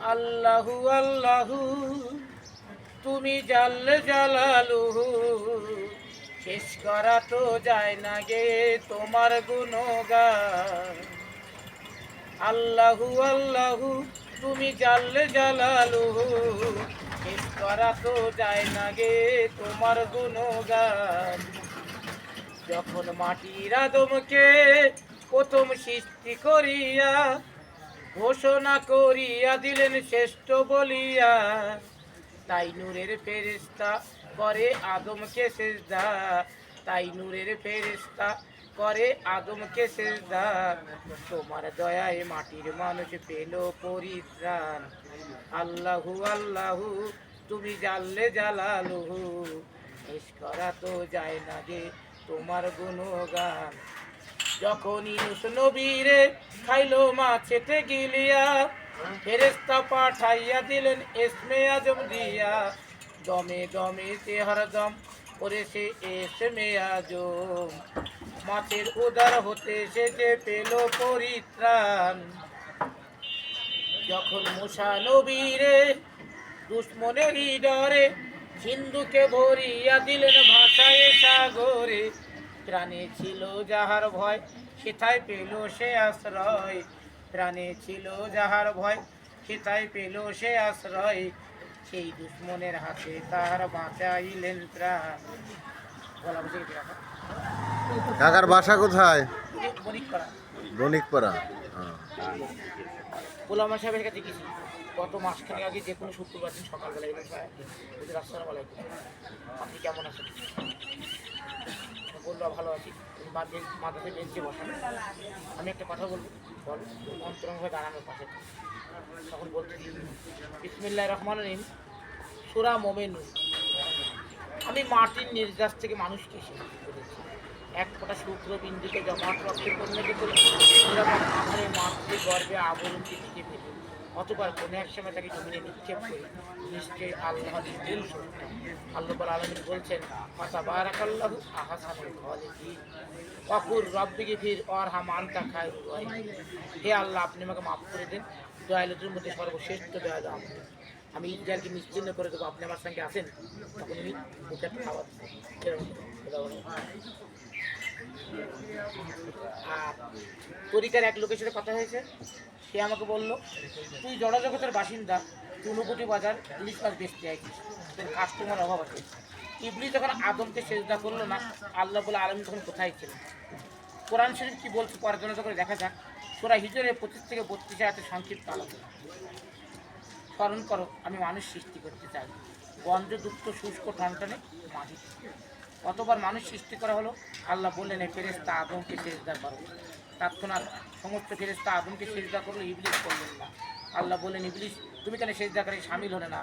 আল্লাহু আল্লাহু, তুমি জাল্লে জালালুহু। শেষ করা তো যায় না গে তোমার গুণগান। আল্লাহু আল্লাহু, তুমি জাল্লে জালালুহু। শেষ করা তো যায় না গে তোমার গুণগান। যখন মাটির আদমকে প্রথম সৃষ্টি করিয়া ঘোষণা করিয়া দিলেন শ্রেষ্ঠ বলিয়া। তাই নূরের ফেরেস্তা করে আদমকে সেজদা। তাই নূরের ফেরেস্তা করে আদমকে সেজদা। তোমার দয়ায় মাটির মানুষ পেল পরিত্রাণ। আল্লাহু আল্লাহু, তুমি জানলে জালালুহু। শেষ করা তো যায় না গে তোমার গুণগান। যখন ইউস নবীরে, খাইলো মাছেতে গিলিয়া ফেরেস্তা পাঠাইয়া দিলেন এসমে আজম দিয়া। দমে দমে সে হরদম করে সে এসমে আজম। মাছের উদার হতে সে যে পেল পরিত্রাণ। যখন মুসা নবীরে দুশ্মনেরই ডরে, সিন্ধুকে ভরিয়া দিলেন ভাষায় সাগরে প্রাণে ছিল যাহার ভয় সেথায় পেল সে আশ্রয়। প্রাণে ছিল যাহার ভয় সেথায় পেল সে আশ্রয়। সেই দুশ্মনের হাতে তাহার বাঁচাইলেন প্রাণ গলা বুঝে কাকার বাসা কোথায়? বণিকপাড়া। হ্যাঁ। গোলামা সাহেবের কাছে গেছি। গত মাসখানেক আগে যে কোনো শুক্রবার দিন সকালবেলা আসসালাম আলাইকুম আপনি কেমন আছেন? ভালো আছি। দিয়ে মাথাতে বেঞ্চে বসান আমি একটা কথা বলব? বল, অন্তরঙ্গ হয়ে দাঁড়ানোর পাশে। তখন বলতে বিসমিল্লাহ রহমান রহিম, সুরা মোমেন আমি মাটির নির্যাস থেকে মানুষকে করেছি এক ফোঁটা শুক্র বিন্দুকে জমাট রক্তে পরিণত করে মাতৃ গর্ভে আবরণকে টিকে ফেলি অতবার কোনো এক সময় তাকে জমিনে নিক্ষেপ করে নিশ্চয়ই আল্লাহ দিল সত্য আল্লাহ আলমিন বলছেন মাতা বারাকাল্লাহু আহাসানুল খালিকিন অকুর রব্বিকে ফির অর হাম আনতা খায় হে আল্লাহ, আপনি আমাকে মাফ করে দেন। দয়ালুদের মধ্যে সর্বশ্রেষ্ঠ দয়ালু আপনি আমি ইসরায়েলকে নিশ্চিন্ন করে দেবো। আপনি আমার সঙ্গে আসেন তখন মুখে একটা খাবার আর তরিকার এক লোকের সাথে কথা হয়েছে, সে আমাকে বলল, তুই জনজগতের বাসিন্দা চুনুকুটি বাজার, ইলিশ মাছ বেচতে আইছিস। তোর কাস্টমার অভাব আছে। ইবলি যখন আদমকে সেজদা করল না, আল্লাহ বলে, আলম তখন কোথায় ছিল কোরআন শরীফ কি বলছে পর্যালোচনা করে দেখা যাক। তোরা হিজরে পঁচিশ থেকে বত্রিশে হাতে সংক্ষিপ্ত আলোচনা। স্মরণ করো, আমি মানুষ সৃষ্টি করতে চাই। গন্ধযুক্ত শুষ্ক ঠনটনে মাটি। কতবার মানুষ সৃষ্টি করা হলো? আল্লাহ বললেন এই ফেরেস্তা আদমকে সেজদা করো। তৎক্ষণাৎ সমস্ত ফেরেস্তা আদমকে সেজদা করল ইবলিশ করলেন না। আল্লাহ বললেন ইবলিশ তুমি কেন সেজদা করে সামিল হলে না?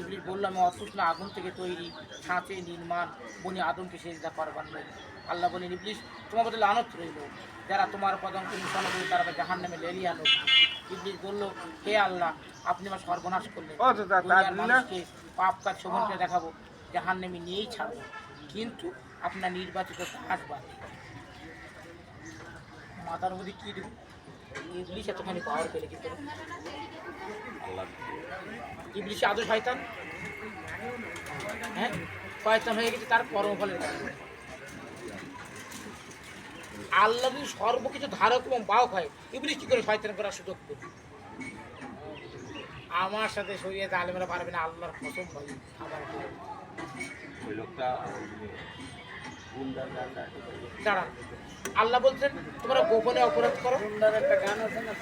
ইবলিশ বলল, আমি অসুষ্ণ আগুন থেকে তৈরি ছাঁচে নির্মাণ, বনি আদমকে সেজদা করবার নয় আল্লাহ বলেন ইবলিশ তোমার বদলে আনত রইল। যারা তোমার নিশানা করে, তারা জাহান নামে লেলিয়ে আনো ইবলিশ বলল হে আল্লাহ আপনি আমার সর্বনাশ করলেন। মানুষকে পাপ কাজ শোভন করে দেখাবো জাহান নেমে নিয়েই ছাড়বো। কিন্তু আপনার নির্বাচিত দাস বাদ মাথার মধ্যে কি দেবো? ইবলিশ এতখানি পাওয়ার পেলে কি করে? ইবলিশ আদৌ শয়তান? হ্যাঁ? শয়তান হয়ে গেছে তার কর্মফলের। আল্লাহ যদি সর্বকিছু ধারক এবং বাহক হয় ইবলিশ কি করে শয়তান করার সুযোগ পেল আমার সাথে সরিয়ে আলেমেরা পারবে না আল্লাহর কসম ভাই আমার দাঁড়ান আল্লাহ বলছেন তোমরা গোপনে অপরাধ করো। একটা গান আছে না